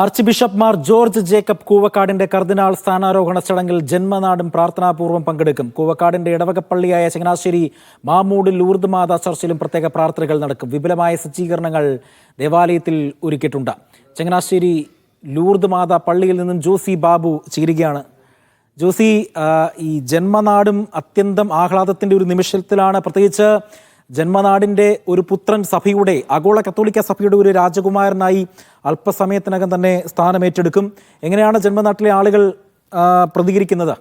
Arch bishop Mar George Jacob കൂവക്കാടിന്റെ കർദിനാൾ സ്ഥാനാരോഹണ ചടങ്ങിൽ ജന്മനാടും പ്രാർത്ഥനാപൂർവം പങ്കെടുക്കും. കൂവക്കാടിന്റെ ഇടവകപ്പള്ളിയായ ചങ്ങനാശ്ശേരി മാമൂട് ലൂർദ് മാതാ ചർച്ചിലും പ്രത്യേക പ്രാർത്ഥനകൾ നടക്കും. വിപുലമായ സജ്ജീകരണങ്ങൾ ദേവാലയത്തിൽ ഒരുക്കിയിട്ടുണ്ട്. ചങ്ങനാശ്ശേരി ലൂർദ് മാതാ പള്ളിയിൽ നിന്നും ജോസി ബാബു ചേരുകയാണ്. ജോസി ഈ ജന്മനാടും അത്യന്തം ആഹ്ലാദത്തിന്റെ ഒരു നിമിഷത്തിലാണ്. പ്രത്യേകിച്ച് ജന്മനാടിന്റെ ഒരു പുത്രൻ സഭയുടെ ആഗോള കത്തോലിക്ക സഭയുടെ ഒരു രാജകുമാരനായി അല്പസമയത്തിനകം തന്നെ സ്ഥാനമേറ്റെടുക്കും. എങ്ങനെയാണ് ജന്മനാട്ടിലെ ആളുകൾ പ്രതികരിക്കുന്നത്?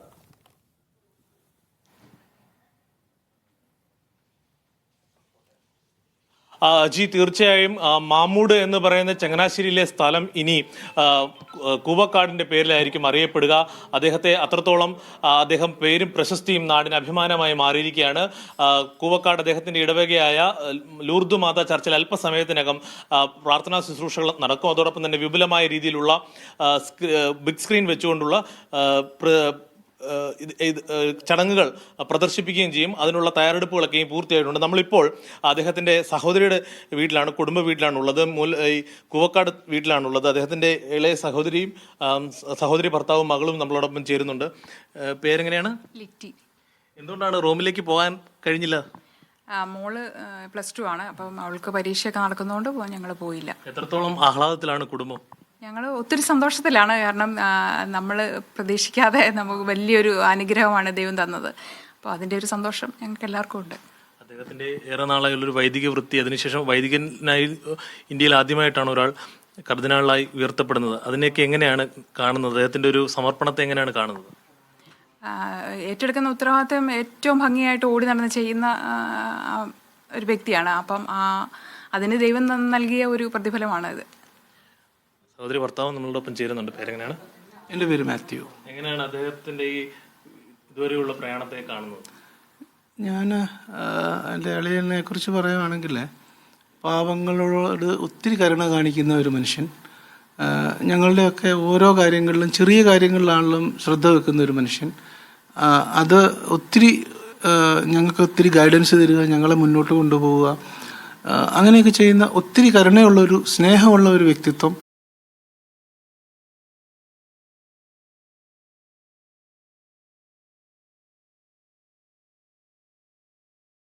ജി തീർച്ചയായും മാമൂട് എന്ന് പറയുന്ന ചങ്ങനാശ്ശേരിയിലെ സ്ഥലം ഇനി കൂവക്കാടിന്റെ പേരിലായിരിക്കും അറിയപ്പെടുക. അദ്ദേഹത്തെ അത്രത്തോളം അദ്ദേഹം പേരും പ്രശസ്തിയും നാടിന് അഭിമാനമായി മാറിയിരിക്കുകയാണ്. കൂവക്കാട് അദ്ദേഹത്തിന്റെ ഇടവകയായ ലൂർദു മാതാ ചർച്ചിൽ അല്പസമയത്തിനകം പ്രാർത്ഥനാ ശുശ്രൂഷകൾ നടക്കും. അതോടൊപ്പം തന്നെ വിപുലമായ രീതിയിലുള്ള ബിഗ് സ്ക്രീൻ വെച്ചുകൊണ്ടുള്ള ചടങ്ങുകൾ പ്രദർശിപ്പിക്കുകയും ചെയ്യും. അതിനുള്ള തയ്യാറെടുപ്പുകളൊക്കെയും പൂർത്തിയായിട്ടുണ്ട്. നമ്മളിപ്പോൾ അദ്ദേഹത്തിന്റെ സഹോദരിയുടെ വീട്ടിലാണ് കുടുംബ വീട്ടിലാണ് ഉള്ളത് മൂല ഈ കുവക്കാട് വീട്ടിലാണുള്ളത്. അദ്ദേഹത്തിന്റെ ഇളയ സഹോദരിയും സഹോദരി ഭർത്താവും മകളും നമ്മളോടൊപ്പം ചേരുന്നുണ്ട്. പേരെങ്ങനെയാണ്? ലിറ്റി. എന്തുകൊണ്ടാണ് റോമിലേക്ക് പോകാൻ കഴിഞ്ഞില്ല? മോൾ പ്ലസ് ടു ആണ്. അപ്പം അവൾക്ക് പരീക്ഷയൊക്കെ നടക്കുന്നതുകൊണ്ട് ഞങ്ങൾ പോയില്ല. എത്രത്തോളം ആഹ്ലാദത്തിലാണ് കുടുംബം? ഞങ്ങൾ ഒത്തിരി സന്തോഷത്തിലാണ്. കാരണം നമ്മൾ പ്രതീക്ഷിക്കാതെ നമുക്ക് വലിയൊരു അനുഗ്രഹമാണ് ദൈവം തന്നത്. അപ്പോൾ അതിന്റെ ഒരു സന്തോഷം ഞങ്ങൾക്ക് എല്ലാവർക്കും ഉണ്ട്. അദ്ദേഹത്തിന്റെ ഏറെ നാളായുള്ള ഒരു വൈദിക വൃത്തി. അതിനുശേഷം വൈദികനായി ഇന്ത്യയിൽ ആദ്യമായിട്ടാണ് ഒരാൾ കർദിനാളായി ഉയർത്തപ്പെടുന്നത്. അതിനെയൊക്കെ എങ്ങനെയാണ് കാണുന്നത്? അദ്ദേഹത്തിന്റെ ഒരു സമർപ്പണത്തെ എങ്ങനെയാണ് കാണുന്നത്? ഏറ്റെടുക്കുന്ന ഉത്തരവാദിത്വം ഏറ്റവും ഭംഗിയായിട്ട് ഓടി നടന്ന് ചെയ്യുന്ന ഒരു വ്യക്തിയാണ്. അപ്പം ആ അതിന് ദൈവം നൽകിയ ഒരു പ്രതിഫലമാണ് ഇത് സഹോദരി ഭർത്താവ് നമ്മളോടൊപ്പം ചേരുന്നുണ്ട്. പേരെങ്ങനെയാണ് എന്റെ പേര് മാത്യു. എങ്ങനെയാണ് അദ്ദേഹത്തിന്റെ ഈ ഇതുവരെയുള്ള പ്രയാണത്തെ കാണുന്നത്? ഞാൻ എന്റെ അളിയനെ കുറിച്ച് പറയുവാണെങ്കിൽ പാവങ്ങളോട് ഒത്തിരി കരുണ കാണിക്കുന്ന ഒരു മനുഷ്യൻ. ഞങ്ങളുടെയൊക്കെ ഓരോ കാര്യങ്ങളിലും ചെറിയ കാര്യങ്ങളിലാണെങ്കിലും ശ്രദ്ധ വെക്കുന്ന ഒരു മനുഷ്യൻ. അത് ഒത്തിരി ഞങ്ങൾക്ക് ഒത്തിരി ഗൈഡൻസ് തരിക ഞങ്ങളെ മുന്നോട്ട് കൊണ്ടുപോവുക. അങ്ങനെയൊക്കെ ചെയ്യുന്ന ഒത്തിരി കരുണയുള്ള ഒരു സ്നേഹമുള്ള ഒരു വ്യക്തിത്വം.